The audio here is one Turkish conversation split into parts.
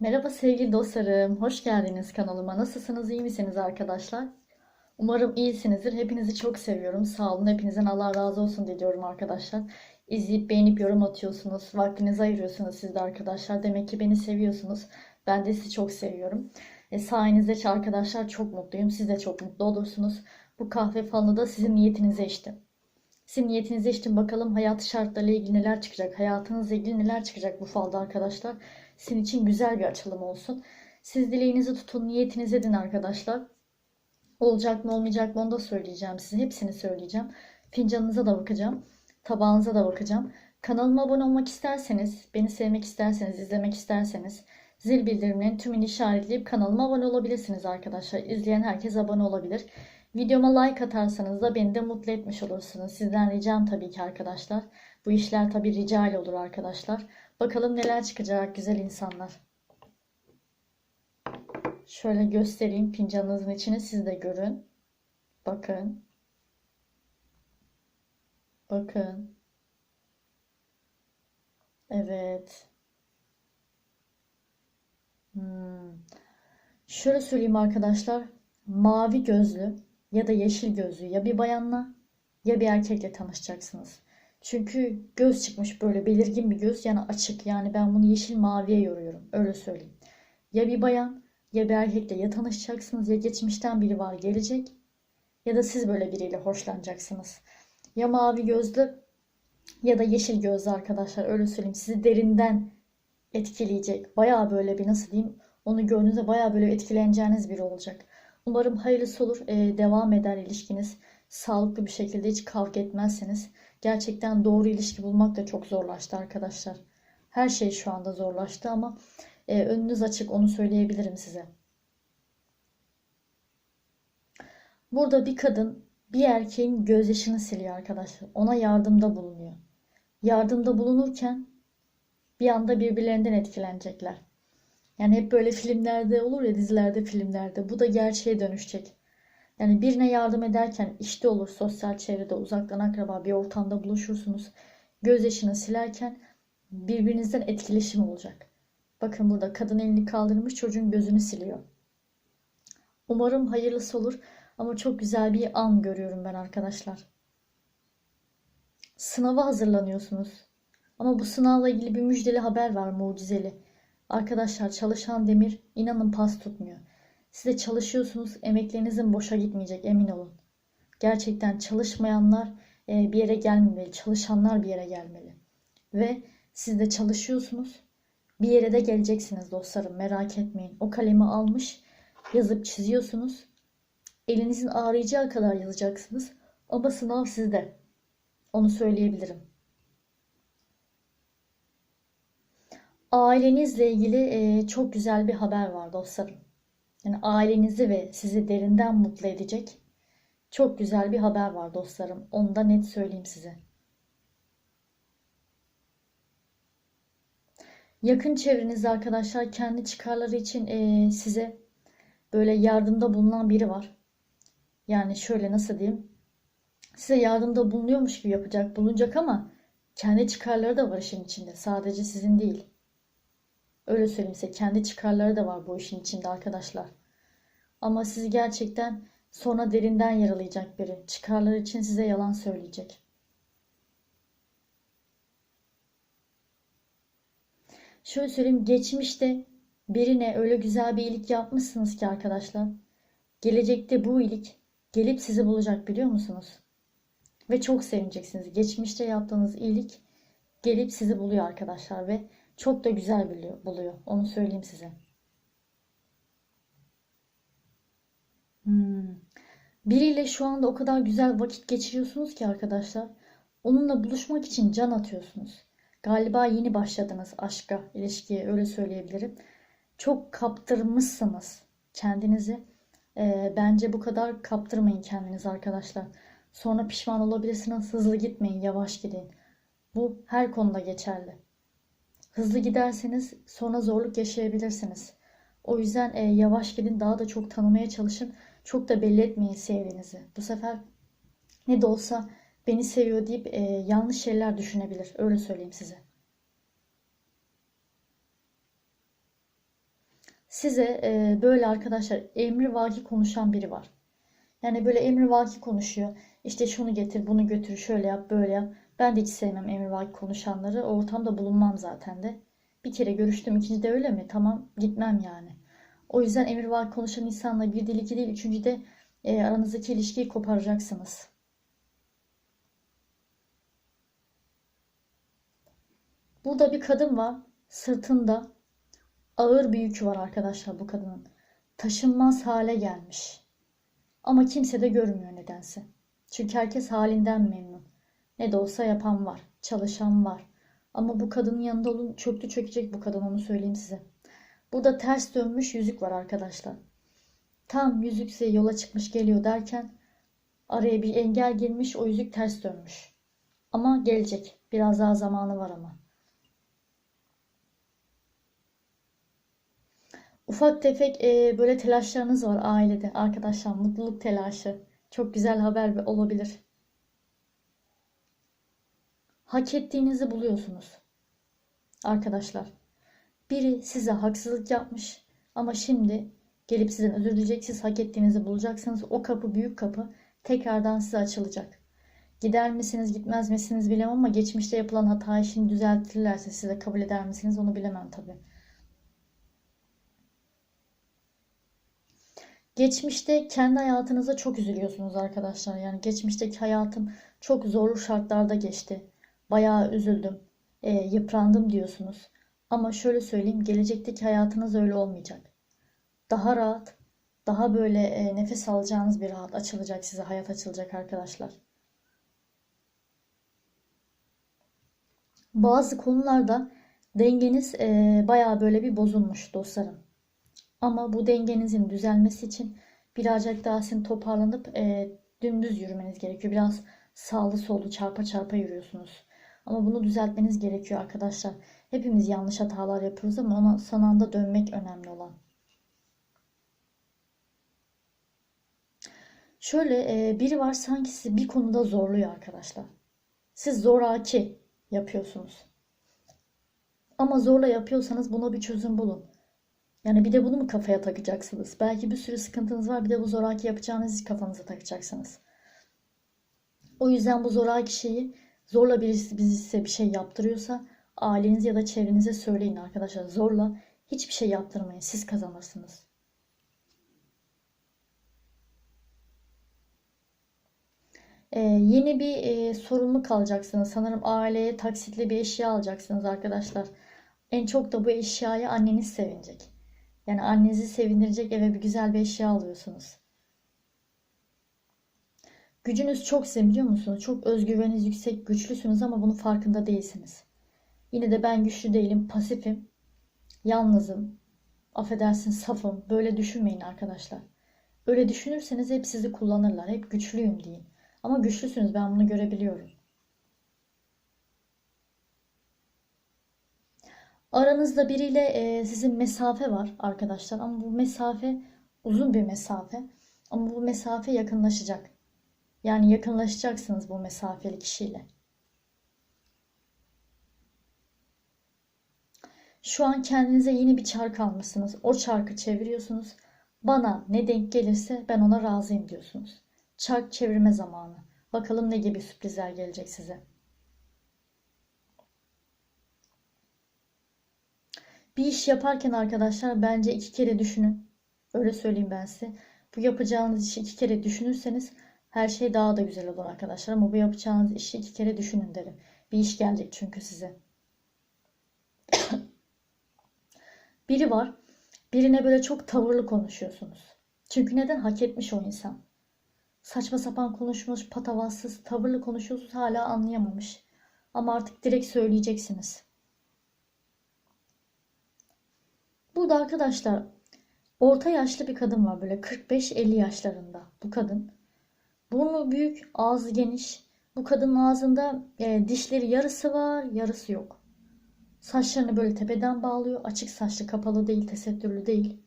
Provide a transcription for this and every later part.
Merhaba sevgili dostlarım, hoş geldiniz kanalıma. Nasılsınız, iyi misiniz arkadaşlar? Umarım iyisinizdir. Hepinizi çok seviyorum. Sağ olun, hepinizden Allah razı olsun diliyorum arkadaşlar. İzleyip beğenip yorum atıyorsunuz, vaktinizi ayırıyorsunuz siz de arkadaşlar. Demek ki beni seviyorsunuz. Ben de sizi çok seviyorum. E, sayenizde arkadaşlar çok mutluyum. Siz de çok mutlu olursunuz. Bu kahve falı da sizin niyetinize içtim. Sizin niyetinize içtim. Bakalım hayat şartlarıyla ilgili neler çıkacak. Hayatınızla ilgili neler çıkacak bu falda arkadaşlar. Sizin için güzel bir açılım olsun. Siz dileğinizi tutun, niyetinizi edin arkadaşlar. Olacak mı olmayacak mı onu da söyleyeceğim size. Hepsini söyleyeceğim. Fincanınıza da bakacağım. Tabağınıza da bakacağım. Kanalıma abone olmak isterseniz, beni sevmek isterseniz, izlemek isterseniz zil bildirimlerini tümünü işaretleyip kanalıma abone olabilirsiniz arkadaşlar. İzleyen herkes abone olabilir. Videoma like atarsanız da beni de mutlu etmiş olursunuz. Sizden ricam tabii ki arkadaşlar. Bu işler tabii rica ile olur arkadaşlar. Bakalım neler çıkacak güzel insanlar. Şöyle göstereyim fincanınızın içini siz de görün. Bakın. Bakın. Evet. Hmm. Şöyle söyleyeyim arkadaşlar. Mavi gözlü ya da yeşil gözlü ya bir bayanla ya bir erkekle tanışacaksınız. Çünkü göz çıkmış böyle belirgin bir göz yani açık yani ben bunu yeşil maviye yoruyorum öyle söyleyeyim. Ya bir bayan ya bir erkekle ya tanışacaksınız ya geçmişten biri var gelecek ya da siz böyle biriyle hoşlanacaksınız. Ya mavi gözlü ya da yeşil gözlü arkadaşlar öyle söyleyeyim sizi derinden etkileyecek. Baya böyle bir nasıl diyeyim onu gördüğünüzde baya böyle etkileneceğiniz biri olacak. Umarım hayırlısı olur. Ee, devam eder ilişkiniz. Sağlıklı bir şekilde hiç kavga etmezseniz. Gerçekten doğru ilişki bulmak da çok zorlaştı arkadaşlar. Her şey şu anda zorlaştı ama e, önünüz açık onu söyleyebilirim size. Burada bir kadın bir erkeğin gözyaşını siliyor arkadaşlar. Ona yardımda bulunuyor. Yardımda bulunurken bir anda birbirlerinden etkilenecekler. Yani hep böyle filmlerde olur ya dizilerde filmlerde. Bu da gerçeğe dönüşecek. Yani birine yardım ederken işte olur sosyal çevrede uzaktan akraba bir ortamda buluşursunuz. Gözyaşını silerken birbirinizden etkileşim olacak. Bakın burada kadın elini kaldırmış çocuğun gözünü siliyor. Umarım hayırlısı olur ama çok güzel bir an görüyorum ben arkadaşlar. Sınava hazırlanıyorsunuz. Ama bu sınavla ilgili bir müjdeli haber var mucizeli. Arkadaşlar çalışan demir inanın pas tutmuyor. Siz de çalışıyorsunuz emeklerinizin boşa gitmeyecek emin olun. Gerçekten çalışmayanlar e, bir yere gelmemeli. Çalışanlar bir yere gelmeli. Ve siz de çalışıyorsunuz. Bir yere de geleceksiniz dostlarım merak etmeyin. O kalemi almış yazıp çiziyorsunuz. Elinizin ağrıyacağı kadar yazacaksınız. Ama sınav sizde. Onu söyleyebilirim. Ailenizle ilgili e, çok güzel bir haber var dostlarım. Yani ailenizi ve sizi derinden mutlu edecek çok güzel bir haber var dostlarım. Onu da net söyleyeyim size. Yakın çevrenizde arkadaşlar kendi çıkarları için e, size böyle yardımda bulunan biri var. Yani şöyle nasıl diyeyim? Size yardımda bulunuyormuş gibi yapacak, bulunacak ama kendi çıkarları da var işin içinde. Sadece sizin değil. Öyle söyleyeyim size kendi çıkarları da var bu işin içinde arkadaşlar. Ama sizi gerçekten sonra derinden yaralayacak biri. Çıkarları için size yalan söyleyecek. Şöyle söyleyeyim geçmişte birine öyle güzel bir iyilik yapmışsınız ki arkadaşlar. Gelecekte bu iyilik gelip sizi bulacak biliyor musunuz? Ve çok sevineceksiniz. Geçmişte yaptığınız iyilik gelip sizi buluyor arkadaşlar ve çok da güzel buluyor. buluyor. Onu söyleyeyim size. Hmm. Biriyle şu anda o kadar güzel vakit geçiriyorsunuz ki arkadaşlar. Onunla buluşmak için can atıyorsunuz. Galiba yeni başladınız aşka, ilişkiye öyle söyleyebilirim. Çok kaptırmışsınız kendinizi. Ee, bence bu kadar kaptırmayın kendinizi arkadaşlar. Sonra pişman olabilirsiniz. Hızlı gitmeyin, yavaş gidin. Bu her konuda geçerli. Hızlı giderseniz sonra zorluk yaşayabilirsiniz. O yüzden e, yavaş gidin, daha da çok tanımaya çalışın. Çok da belli etmeyin sevdiğinizi. Bu sefer ne de olsa beni seviyor deyip e, yanlış şeyler düşünebilir. Öyle söyleyeyim size. Size e, böyle arkadaşlar emri vaki konuşan biri var. Yani böyle emri vaki konuşuyor. İşte şunu getir, bunu götür, şöyle yap, böyle yap. Ben de hiç sevmem emri vaki konuşanları. O ortamda bulunmam zaten de. Bir kere görüştüm, ikinci de öyle mi? Tamam, gitmem yani. O yüzden emri vaki konuşan insanla bir değil iki değil, üçüncü de e, aranızdaki ilişkiyi koparacaksınız. Burada bir kadın var. Sırtında ağır bir yükü var arkadaşlar bu kadının. Taşınmaz hale gelmiş. Ama kimse de görmüyor nedense. Çünkü herkes halinden memnun. Ne de olsa yapan var, çalışan var. Ama bu kadının yanında olun çöktü çökecek bu kadın onu söyleyeyim size. Burada ters dönmüş yüzük var arkadaşlar. Tam yüzük size yola çıkmış geliyor derken araya bir engel girmiş o yüzük ters dönmüş. Ama gelecek. Biraz daha zamanı var ama. Ufak tefek e, böyle telaşlarınız var ailede arkadaşlar. Mutluluk telaşı. Çok güzel haber olabilir. Hak ettiğinizi buluyorsunuz. Arkadaşlar. Biri size haksızlık yapmış ama şimdi gelip sizden özür dileyecek. Siz hak ettiğinizi bulacaksınız. O kapı büyük kapı tekrardan size açılacak. Gider misiniz gitmez misiniz bilemem ama geçmişte yapılan hatayı şimdi düzeltirlerse size kabul eder misiniz onu bilemem tabii. Geçmişte kendi hayatınıza çok üzülüyorsunuz arkadaşlar. Yani geçmişteki hayatım çok zorlu şartlarda geçti. Bayağı üzüldüm, e, yıprandım diyorsunuz. Ama şöyle söyleyeyim, gelecekteki hayatınız öyle olmayacak. Daha rahat, daha böyle e, nefes alacağınız bir rahat açılacak size, hayat açılacak arkadaşlar. Bazı konularda dengeniz e, bayağı böyle bir bozulmuş dostlarım. Ama bu dengenizin düzelmesi için birazcık daha sizin toparlanıp e, dümdüz yürümeniz gerekiyor. Biraz sağlı sollu çarpa çarpa yürüyorsunuz. Ama bunu düzeltmeniz gerekiyor arkadaşlar. Hepimiz yanlış hatalar yapıyoruz ama ona son anda dönmek önemli olan. Şöyle e, biri var sanki sizi bir konuda zorluyor arkadaşlar. Siz zoraki yapıyorsunuz. Ama zorla yapıyorsanız buna bir çözüm bulun. Yani bir de bunu mu kafaya takacaksınız? Belki bir sürü sıkıntınız var. Bir de bu zoraki yapacağınız iş kafanıza takacaksınız. O yüzden bu zoraki şeyi zorla birisi bizi size bir şey yaptırıyorsa aileniz ya da çevrenize söyleyin arkadaşlar. Zorla hiçbir şey yaptırmayın. Siz kazanırsınız. Ee, yeni bir e, sorumluluk alacaksınız. Sanırım aileye taksitli bir eşya alacaksınız arkadaşlar. En çok da bu eşyaya anneniz sevinecek. Yani annenizi sevindirecek eve bir güzel bir eşya alıyorsunuz. Gücünüz çok sizin biliyor musunuz? Çok özgüveniniz yüksek, güçlüsünüz ama bunun farkında değilsiniz. Yine de ben güçlü değilim, pasifim, yalnızım, affedersin safım. Böyle düşünmeyin arkadaşlar. Öyle düşünürseniz hep sizi kullanırlar. Hep güçlüyüm deyin. Ama güçlüsünüz ben bunu görebiliyorum. Aranızda biriyle e, sizin mesafe var arkadaşlar ama bu mesafe uzun bir mesafe ama bu mesafe yakınlaşacak. Yani yakınlaşacaksınız bu mesafeli kişiyle. Şu an kendinize yeni bir çark almışsınız. O çarkı çeviriyorsunuz. Bana ne denk gelirse ben ona razıyım diyorsunuz. Çark çevirme zamanı. Bakalım ne gibi sürprizler gelecek size. Bir iş yaparken arkadaşlar bence iki kere düşünün. Öyle söyleyeyim ben size. Bu yapacağınız işi iki kere düşünürseniz her şey daha da güzel olur arkadaşlar. Ama bu yapacağınız işi iki kere düşünün derim. Bir iş gelecek çünkü size. Biri var. Birine böyle çok tavırlı konuşuyorsunuz. Çünkü neden? Hak etmiş o insan. Saçma sapan konuşmuş, patavatsız, tavırlı konuşuyorsunuz hala anlayamamış. Ama artık direkt söyleyeceksiniz. Burada arkadaşlar orta yaşlı bir kadın var böyle 45-50 yaşlarında bu kadın. Burnu büyük, ağzı geniş. Bu kadının ağzında e, dişleri yarısı var, yarısı yok. Saçlarını böyle tepeden bağlıyor. Açık saçlı, kapalı değil, tesettürlü değil.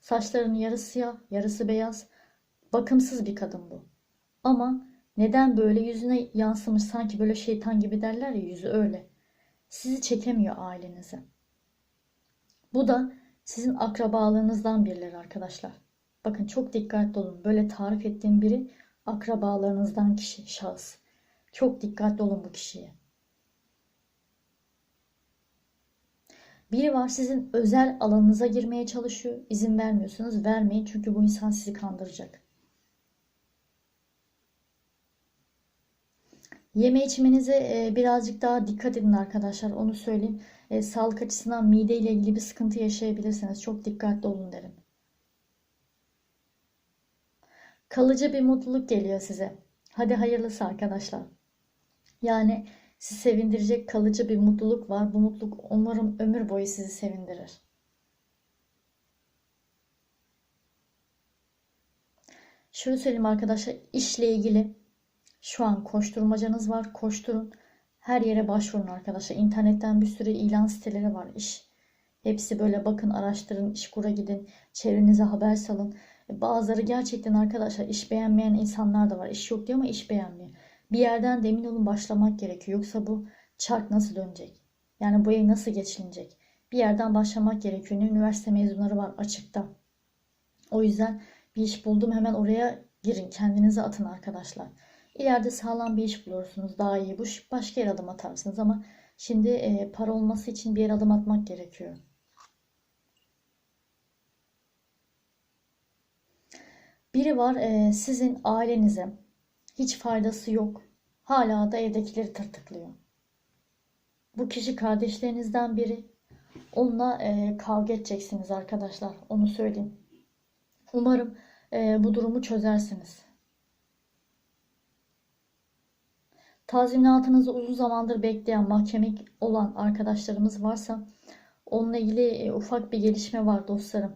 Saçlarının yarısı siyah, yarısı beyaz. Bakımsız bir kadın bu. Ama neden böyle yüzüne yansımış sanki böyle şeytan gibi derler ya yüzü öyle. Sizi çekemiyor ailenize. Bu da sizin akrabalarınızdan birileri arkadaşlar. Bakın çok dikkatli olun. Böyle tarif ettiğim biri akrabalarınızdan kişi, şahıs. Çok dikkatli olun bu kişiye. Biri var sizin özel alanınıza girmeye çalışıyor. İzin vermiyorsunuz. Vermeyin çünkü bu insan sizi kandıracak. Yeme içmenize e, birazcık daha dikkat edin arkadaşlar. Onu söyleyeyim. E, sağlık açısından mide ile ilgili bir sıkıntı yaşayabilirsiniz. Çok dikkatli olun derim. Kalıcı bir mutluluk geliyor size. Hadi hayırlısı arkadaşlar. Yani sizi sevindirecek kalıcı bir mutluluk var. Bu mutluluk umarım ömür boyu sizi sevindirir. Şöyle söyleyeyim arkadaşlar, işle ilgili şu an koşturmacanız var. Koşturun. Her yere başvurun arkadaşlar. İnternetten bir sürü ilan siteleri var. İş. Hepsi böyle bakın, araştırın, işkura gidin, çevrenize haber salın. Bazıları gerçekten arkadaşlar iş beğenmeyen insanlar da var. İş yok diyor ama iş beğenmiyor. Bir yerden de emin olun başlamak gerekiyor. Yoksa bu çark nasıl dönecek? Yani bu ev nasıl geçilecek? Bir yerden başlamak gerekiyor. Üniversite mezunları var açıkta. O yüzden bir iş buldum hemen oraya girin. Kendinize atın arkadaşlar. İleride sağlam bir iş bulursunuz. Daha iyi bu başka yere adım atarsınız ama şimdi e, para olması için bir yere adım atmak gerekiyor. Biri var e, sizin ailenize hiç faydası yok. Hala da evdekileri tırtıklıyor. Bu kişi kardeşlerinizden biri. Onunla e, kavga edeceksiniz arkadaşlar. Onu söyleyeyim. Umarım e, bu durumu çözersiniz. Tazminatınızı uzun zamandır bekleyen mahkemik olan arkadaşlarımız varsa onunla ilgili e, ufak bir gelişme var dostlarım.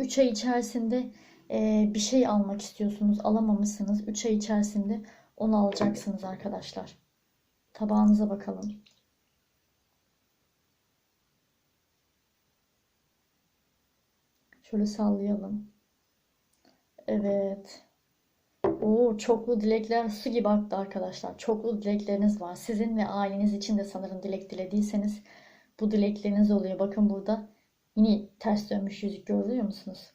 3 ay içerisinde e, bir şey almak istiyorsunuz, alamamışsınız. 3 ay içerisinde onu alacaksınız arkadaşlar. Tabağınıza bakalım. Şöyle sallayalım. Evet. Oo, çoklu dilekler su gibi aktı arkadaşlar. Çoklu dilekleriniz var. Sizin ve aileniz için de sanırım dilek dilediyseniz bu dilekleriniz oluyor. Bakın burada yine ters dönmüş yüzük görüyor musunuz?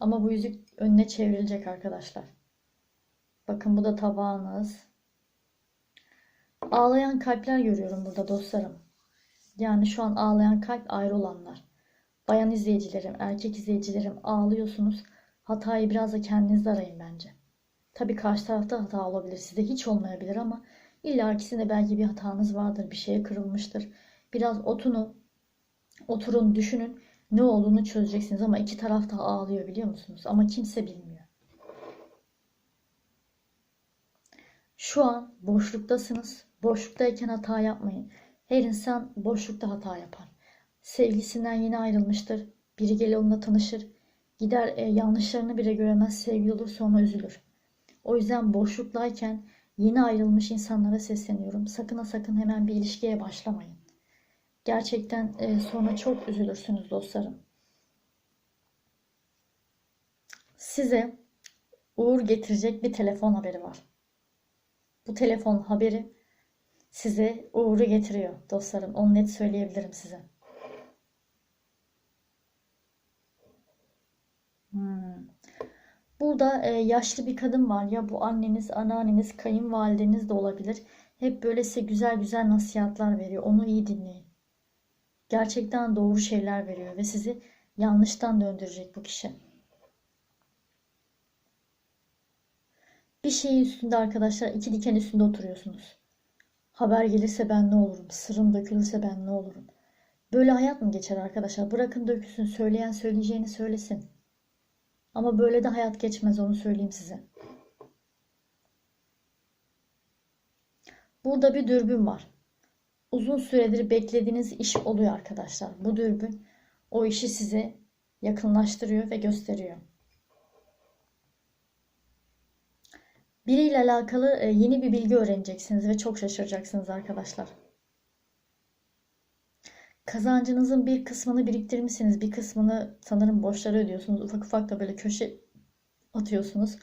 Ama bu yüzük önüne çevrilecek arkadaşlar. Bakın bu da tabağınız. Ağlayan kalpler görüyorum burada dostlarım. Yani şu an ağlayan kalp ayrı olanlar. Bayan izleyicilerim, erkek izleyicilerim ağlıyorsunuz. Hatayı biraz da kendinizde arayın bence. Tabii karşı tarafta hata olabilir. Sizde hiç olmayabilir ama illa ikisinde belki bir hatanız vardır. Bir şeye kırılmıştır. Biraz otunu, oturun, düşünün. Ne olduğunu çözeceksiniz ama iki taraf da ağlıyor biliyor musunuz? Ama kimse bilmiyor. Şu an boşluktasınız. Boşluktayken hata yapmayın. Her insan boşlukta hata yapar. Sevgisinden yeni ayrılmıştır. Biri gelir onunla tanışır. Gider e, yanlışlarını bile göremez. Sevgili olur sonra üzülür. O yüzden boşluktayken yeni ayrılmış insanlara sesleniyorum. Sakın ha sakın hemen bir ilişkiye başlamayın. Gerçekten e, sonra çok üzülürsünüz dostlarım. Size uğur getirecek bir telefon haberi var. Bu telefon haberi size uğuru getiriyor dostlarım. Onu net söyleyebilirim size. Hmm. Burada e, yaşlı bir kadın var ya bu anneniz, anneanneniz, kayınvalideniz de olabilir. Hep böyle size güzel güzel nasihatler veriyor. Onu iyi dinleyin. Gerçekten doğru şeyler veriyor ve sizi yanlıştan döndürecek bu kişi. Bir şeyin üstünde arkadaşlar iki diken üstünde oturuyorsunuz. Haber gelirse ben ne olurum? Sırrım dökülürse ben ne olurum? Böyle hayat mı geçer arkadaşlar? Bırakın dökülsün. Söyleyen söyleyeceğini söylesin. Ama böyle de hayat geçmez onu söyleyeyim size. Burada bir dürbün var. Uzun süredir beklediğiniz iş oluyor arkadaşlar. Bu dürbün o işi size yakınlaştırıyor ve gösteriyor. Biriyle alakalı e, yeni bir bilgi öğreneceksiniz ve çok şaşıracaksınız arkadaşlar. Kazancınızın bir kısmını biriktirmişsiniz. Bir kısmını sanırım borçlara ödüyorsunuz. Ufak ufak da böyle köşe atıyorsunuz.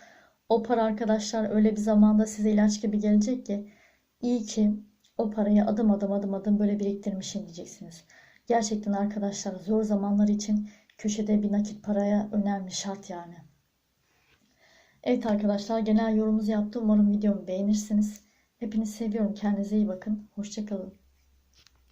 O para arkadaşlar öyle bir zamanda size ilaç gibi gelecek ki iyi ki o parayı adım adım adım adım böyle biriktirmişim diyeceksiniz. Gerçekten arkadaşlar zor zamanlar için köşede bir nakit paraya önemli şart yani. Evet arkadaşlar genel yorumunuzu yaptım. Umarım videomu beğenirsiniz. Hepinizi seviyorum. Kendinize iyi bakın. Hoşçakalın.